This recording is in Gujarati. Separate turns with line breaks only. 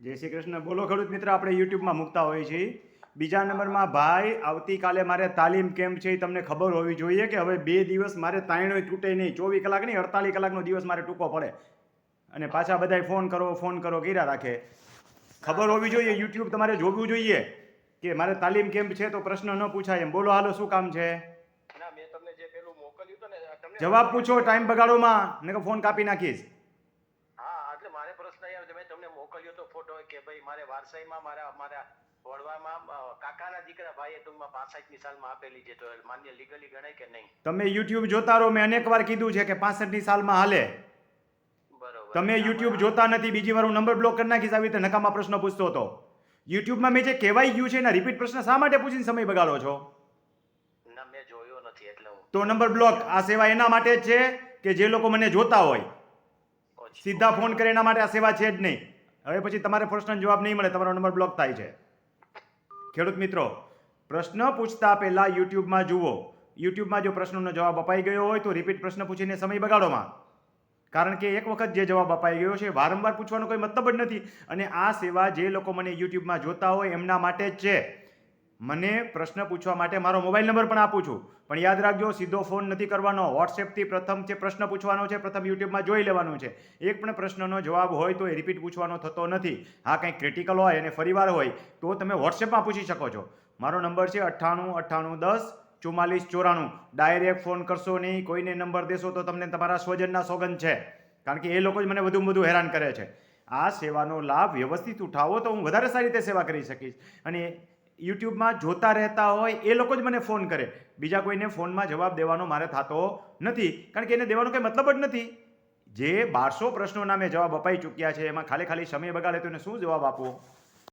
જય શ્રી કૃષ્ણ. બોલો ખેડૂત મિત્ર આપણે યુટ્યુબમાં મૂકતા હોઈએ છીએ. બીજા નંબરમાં ભાઈ આવતીકાલે મારે તાલીમ કેમ્પ છે એ તમને ખબર હોવી જોઈએ કે હવે બે દિવસ મારે તાયણોય તૂટે નહીં. ચોવીસ કલાક નહીં અડતાલીસ કલાકનો દિવસ મારે ટૂંકો પડે. અને પાછા બધાય ફોન કરો ફોન કરો કર્યા રાખે. ખબર હોવી જોઈએ યુટ્યુબ તમારે જોવું જોઈએ કે મારે તાલીમ કેમ્પ છે તો પ્રશ્ન ન પૂછાય એમ. બોલો હાલો શું કામ છે? જવાબ પૂછો ટાઈમ બગાડોમાં ને ફોન કાપી નાખીશ
હા એટલે મારે પ્રશ્ન એ આવ્યો મેં તમને મોકલ્યો તો ફોટો કે ભાઈ મારે વારસાઈમાં મારા મારા વડવામાં કાકાના દીકરા ભાઈએ ટૂંકમાં પાસઠની સાલમાં આપેલી છે તો માન્ય લીગલી ગણાય કે નહીં?
તમે યુટ્યુબ જોતા રહો મેં અનેક વાર કીધું છે કે પાસઠની સાલમાં હાલે.
બરોબર.
તમે યુટ્યુબ જોતા નથી બીજી વાર હું નંબર બ્લોક કરી નાખીશ આવી રીતે નકામા પ્રશ્ન પૂછતો હતો. યુટ્યુબમાં મેં જે કહેવાય ગયું છે એના રિપીટ પ્રશ્ન શા માટે પૂછીને સમય બગાડો છો?
ના મેં જોયો નથી એટલે
તો નંબર બ્લોક આ સેવા એના માટે જ છે કે જે લોકો મને જોતા હોય? સીધા ફોન કરે એના માટે આ સેવા છે જ નહીં. હવે પછી તમારે પ્રશ્નનો જવાબ નહીં મળે, તમારો નંબર બ્લોક થાય છે. ખેડૂત મિત્રો, પ્રશ્ન પૂછતા પહેલા યુટ્યુબમાં જુઓ. યુટ્યુબમાં જો પ્રશ્નનો જવાબ અપાઈ ગયો હોય તો રિપીટ પ્રશ્ન પૂછીને સમય બગાડોમાં કારણ કે એક વખત જે જવાબ અપાઈ ગયો છે, વારંવાર પૂછવાનો કોઈ મતલબ જ નથી. અને આ સેવા જે લોકો મને યુટ્યુબમાં જોતા હોય, એમના માટે જ છે. મને પ્રશ્ન પૂછવા માટે મારો મોબાઈલ નંબર પણ આપું છું. પણ યાદ રાખજો, સીધો ફોન નથી કરવાનો. વોટ્સએપથી પ્રથમ જે પ્રશ્ન પૂછવાનો છે, પ્રથમ યુટ્યુબમાં જોઈ લેવાનું છે. એક પણ પ્રશ્નનો જવાબ હોય તો એ રિપીટ પૂછવાનો થતો નથી. હા, કંઈક ક્રિટિકલ હોય અને ફરીવાર હોય, તો તમે વોટ્સએપમાં પૂછી શકો છો. મારો નંબર છે અઠ્ઠાણું અઠ્ઠાણું, દસ ચુમ્માલીસ ચોરાણું. ડાયરેક્ટ ફોન કરશો નહીં, કોઈને નંબર દેશો તો તમને તમારા સ્વજનના સોગંદ છે. કારણ કે એ લોકો જ મને વધુમાં વધુ હેરાન કરે છે. આ સેવાનો લાભ વ્યવસ્થિત ઉઠાવો તો હું વધારે સારી રીતે સેવા કરી શકીશ. અને યુટ્યુબમાં જોતા રહેતા હોય એ લોકો જ મને ફોન કરે. બીજા કોઈને ફોનમાં જવાબ દેવાનો મારે થતો નથી. કારણ કે એને દેવાનો કંઈ મતલબ જ નથી. જે બારસો પ્રશ્નોના મેં જવાબ અપાઈ ચૂક્યા છે, એમાં ખાલી ખાલી સમય બગાડે તો એને શું જવાબ આપવો?